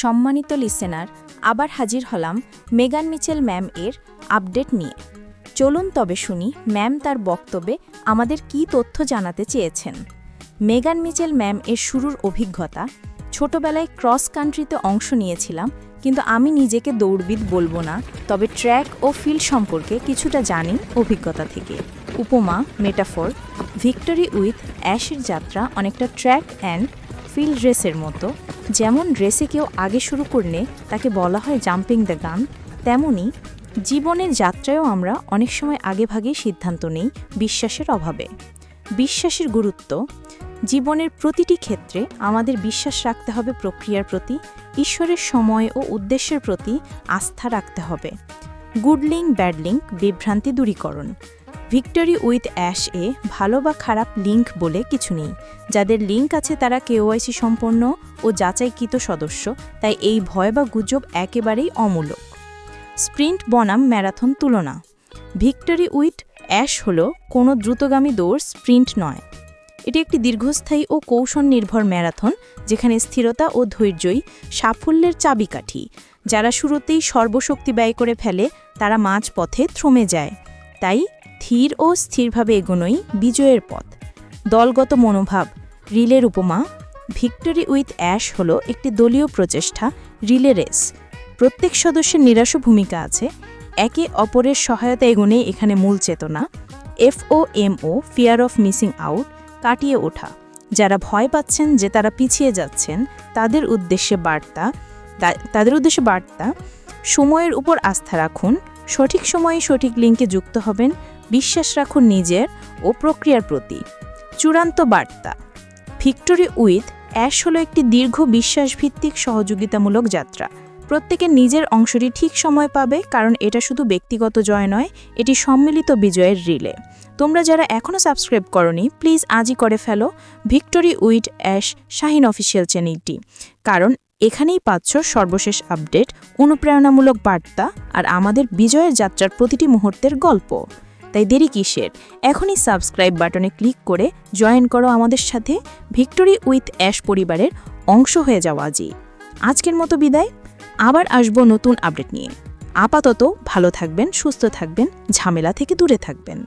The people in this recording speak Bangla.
সম্মানিত লিসেনার আবার হাজির হলাম মেগান মিচেল ম্যাম এর আপডেট নিয়ে। চলুন তবে শুনি ম্যাম তার বক্তব্যে আমাদের কি তথ্য জানাতে চেয়েছেন। মেগান মিচেল ম্যাম এর শুরুর অভিজ্ঞতা, ছোটবেলায় ক্রস কান্ট্রিতে অংশ নিয়েছিলাম, কিন্তু আমি নিজেকে দৌড়বিদ বলব না, তবে ট্র্যাক ও ফিল্ড সম্পর্কে কিছুটা জানি অভিজ্ঞতা থেকে। উপমা, মেটাফোর, ভিক্টরি উইথ অ্যাশের যাত্রা অনেকটা ট্র্যাক অ্যান্ড ফিল্ড রেসের মতো, যেমন রেসে কেউ আগে শুরু করলে তাকে বলা হয় জাম্পিং দ্য গান তেমনই জীবনের যাত্রায়ও আমরা অনেক সময় আগেভাগেই সিদ্ধান্ত নেই বিশ্বাসের অভাবে। বিশ্বাসের গুরুত্ব, জীবনের প্রতিটি ক্ষেত্রে আমাদের বিশ্বাস রাখতে হবে প্রক্রিয়ার প্রতি, ঈশ্বরের সময় ও উদ্দেশ্যের প্রতি আস্থা রাখতে হবে। গুড লিঙ্ক, ব্যাড বিভ্রান্তি দূরীকরণ। ভিক্টরি উইথ অ্যাশ এ ভালো বা খারাপ লিঙ্ক বলে কিছু নেই। যাদের লিঙ্ক আছে তারা কেওয়াইসি সম্পন্ন ও যাচাইকৃত সদস্য, তাই এই ভয় বা গুজব একেবারেই অমূলক। স্প্রিন্ট বনাম ম্যারাথন তুলনা। ভিক্টরি উইথ অ্যাশ হল কোনো দ্রুতগামী দৌড় স্প্রিন্ট নয়। এটি একটি দীর্ঘস্থায়ী ও কৌশল নির্ভর ম্যারাথন, যেখানে স্থিরতা ও ধৈর্যই সাফল্যের চাবিকাঠি। যারা শুরুতেই সর্বশক্তি ব্যয় করে ফেলে, তারা মাঝ পথে থমে যায়। তাই ধীর ও স্থিরভাবে এগোনোই বিজয়ের পথ। দলগত মনোভাব, রিলের উপমা, ভিক্টরি উইথ অ্যাশ হল একটি দলীয় প্রচেষ্টা, রিলে রেস। প্রত্যেক সদস্যের নিরাশ ভূমিকা আছে। একে অপরের সহায়তা এগোনেই এখানে মূল চেতনা FOMO fear of missing out কাটিয়ে ওঠা। যারা ভয় পাচ্ছেন যে তারা পিছিয়ে যাচ্ছেন, তাদের উদ্দেশ্যে বার্তা তাদের উদ্দেশ্যে বার্তা, সময়ের উপর আস্থা রাখুন সঠিক সময়ে সঠিক লিঙ্কে যুক্ত হবেন বিশ্বাস রাখুন নিজের ও প্রক্রিয়ার প্রতি। চূড়ান্ত বার্তা। ভিক্টোরি উইথ অ্যাশ হলো একটি দীর্ঘ বিশ্বাসভিত্তিক সহযোগিতামূলক যাত্রা। প্রত্যেকে নিজের অংশটি ঠিক সময় পাবে কারণ এটা শুধু ব্যক্তিগত জয় নয়, এটি সম্মিলিত বিজয়ের রিলে। তোমরা যারা এখনও সাবস্ক্রাইব করনি, প্লিজ আজই করে ফেলো victory with Ash Shahin official চ্যানেলটি। কারণ এখানেই পাচ্ছ সর্বশেষ আপডেট, অনুপ্রেরণামূলক বার্তা আর আমাদের বিজয়ের যাত্রার প্রতিটি মুহূর্তের গল্প। তাই দেরি কিসের? এখনই সাবস্ক্রাইব বাটনে ক্লিক করে জয়েন করো আমাদের সাথে। ভিক্টোরি উইথ অ্যাশ পরিবারের অংশ হয়ে যাওয়া আজই। আজকের মতো বিদায়। আবার আসব নতুন আপডেট নিয়ে। আপাতত ভালো থাকবেন, সুস্থ থাকবেন, ঝামেলা থেকে দূরে থাকবেন।